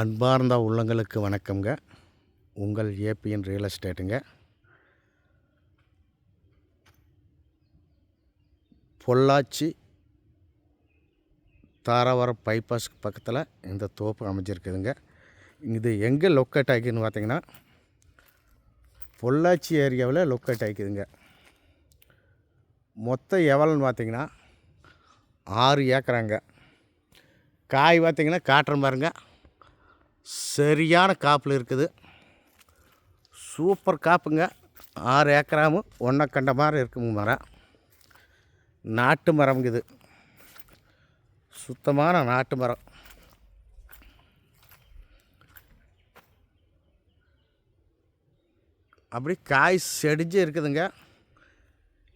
அன்பார்ந்த உள்ளங்களுக்கு வணக்கங்க உங்கள் ஏபிஎன் ரியல் எஸ்டேட்டுங்க. பொள்ளாச்சி தாராவரம் பைபாஸ்க்கு பக்கத்தில் இந்த தோப்பு அமைஞ்சிருக்குதுங்க. இது எங்கே லொக்கேட் ஆகிக்குதுன்னு பார்த்தீங்கன்னா பொள்ளாச்சி ஏரியாவில் லொக்கேட் ஆகிக்குதுங்க. மொத்தம் எவ்வளோன்னு பார்த்தீங்கன்னா ஆறு ஏக்கராங்க. காய் பார்த்தீங்கன்னா காட்டுறேன் பாருங்கள் சரியான காப்பில் இருக்குது. சூப்பர் காப்புங்க. ஆறு ஏக்கராமும் ஒன்றை கண்ட மாதிரி இருக்குங்க மரம் நாட்டு மரம்ங்க இது. சுத்தமான நாட்டு மரம். அப்படி காய் செடிஞ்சு இருக்குதுங்க.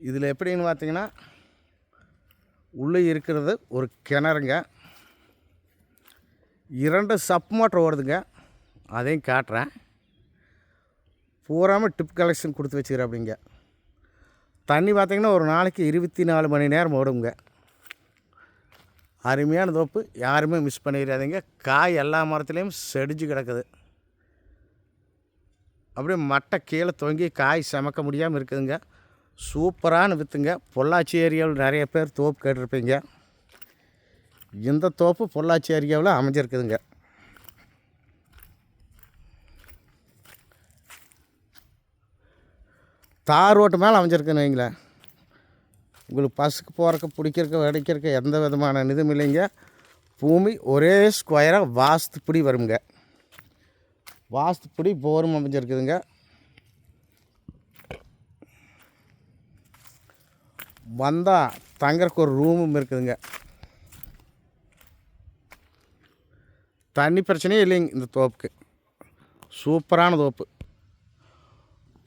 இதில் எப்படின்னு பார்த்தீங்கன்னா உள்ளே இருக்கிறது ஒரு கிணறுங்க. இரண்டு சப் மோட்டர் ஓடுதுங்க. அதையும் காட்டுறேன். பூராமல் டிப் கலெக்ஷன் கொடுத்து வச்சுக்கிறேன் அப்படிங்க தண்ணி பார்த்திங்கன்னா ஒரு நாளைக்கு இருபத்தி நாலு மணி நேரம் ஓடுங்க. அருமையான தோப்பு. யாருமே மிஸ் பண்ணிடாதீங்க. காய் எல்லா மரத்துலேயும் செடிஞ்சு கிடக்குது. அப்படியே மட்டை கீழே தொங்கி காய் சமைக்க முடியாமல் இருக்குதுங்க. சூப்பரான விற்றுங்க பொள்ளாச்சி ஏரியாவில் நிறைய பேர் தோப்பு கேட்டிருப்பீங்க. இந்த தோப்பு பொள்ளாச்சி ஏரியாவில் அமைஞ்சிருக்குதுங்க. தார் ரோட்டு மேலே அமைஞ்சிருக்குன்னு வைங்களேன். உங்களுக்கு பஸ்ஸுக்கு போகிறக்கு பிடிக்கிறக்கு வெடிக்கிறக்கு எந்த விதமான இதுவும் இல்லைங்க. பூமி ஒரே ஸ்கொயராக வாஸ்துப்படி வருங்க. வாஸ்துப்படி போரும் அமைஞ்சிருக்குதுங்க. வந்தால் தங்கறக்கு ஒரு ரூமும் இருக்குதுங்க. தண்ணி பிரச்சனையே இல்லைங்க இந்த தோப்புக்கு. சூப்பரான தோப்பு.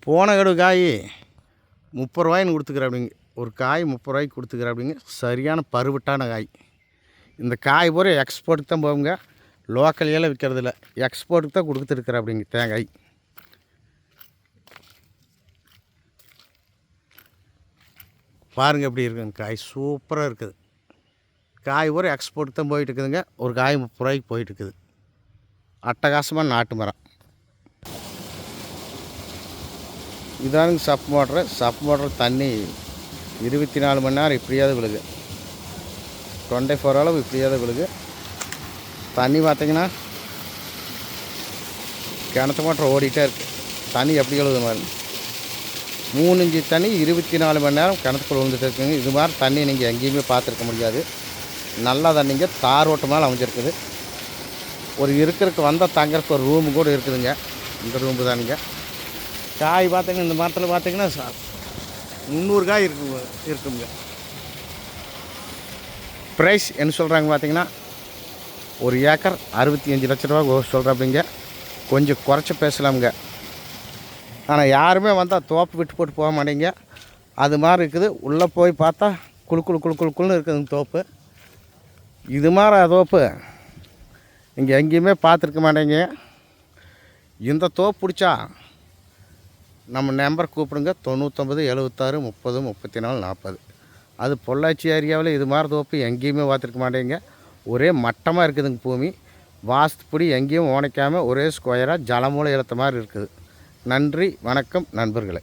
போன கடு காய் முப்பது ரூபாயின்னு கொடுத்துக்கிற அப்படிங்க ஒரு காய் முப்பது ரூபாய்க்கு கொடுத்துக்கிற அப்படிங்க சரியான பருவட்டான காய். இந்த காய் பூரா எக்ஸ்போர்ட்டுக்கு தான் போகுங்க. லோக்கலையெல்லாம் விற்கிறதில்ல எக்ஸ்போர்ட்டுக்கு தான் கொடுத்துருக்குற அப்படிங்க தேங்காய். பாருங்கள் எப்படி இருக்குங்க காய். சூப்பராக இருக்குது. காய் பூரா எக்ஸ்போர்ட் தான் போயிட்டு இருக்குதுங்க. ஒரு காய் முப்பது ரூபாய்க்கு போயிட்டு இருக்குது. அட்டகாசமாக நாட்டு மரம். இதானுங்க சப் மோட்ரு. சப் மோட்ரு தண்ணி இருபத்தி நாலு மணி நேரம் இப்படியாவது விழுகு. டுவெண்ட்டி ஃபோர் அளவு இப்படியாவது விழுகு. தண்ணி பார்த்தீங்கன்னா கிணத்து மோட்டர் ஓடிட்டே இருக்குது தண்ணி எப்படி எழுது மாதிரி மூணு இஞ்சி தண்ணி இருபத்தி நாலு மணி நேரம் கிணத்துக்குள்ள விழுந்துட்டு இருக்குங்க. இது மாதிரி தண்ணி நீங்கள் எங்கேயுமே பார்த்துருக்க முடியாது. நல்லா தண்ணிங்க தார் ஓட்டு மேலே அமைஞ்சிருக்குது. ஒரு இருக்கிறதுக்கு வந்தால் தங்கறதுக்கு ஒரு ரூமு கூட இருக்குதுங்க. இந்த ரூமு தானுங்க. காய் பார்த்தீங்கன்னா இந்த மரத்தில் பார்த்தீங்கன்னா முந்நூறு காய் இருக்கு இருக்குங்க. ப்ரைஸ் என்ன சொல்கிறாங்க பார்த்தீங்கன்னா ஒரு ஏக்கர் அறுபத்தி அஞ்சு லட்ச ரூபா சொல்கிறாப்பிங்க கொஞ்சம் குறைச்சி பேசலாமுங்க. ஆனால் யாருமே வந்தால் தோப்பு விட்டு போட்டு போக மாட்டேங்க. அது மாதிரி இருக்குது. உள்ளே போய் பார்த்தா குழு குழு குழு குழுக்குள்னு இருக்குதுங்க தோப்பு. இது மாதிரி தோப்பு இங்கே எங்கேயுமே பார்த்துருக்க மாட்டேங்க. இந்த தோப்பு பிடிச்சா நம்ம நம்பர் கூப்பிடுங்க. தொண்ணூற்றொம்பது எழுபத்தாறு முப்பது முப்பத்தி நாலு நாற்பது. அது பொள்ளாச்சி ஏரியாவில் இது மாதிரி தோப்பு எங்கேயுமே பார்த்துருக்க மாட்டேங்க. ஒரே மட்டமாக இருக்குதுங்க பூமி. வாஸ்துப்படி எங்கேயும் உடைக்காமல் ஒரே ஸ்கொயராக ஜலமூலை இழுத்த மாதிரி இருக்குது. நன்றி வணக்கம் நண்பர்களே.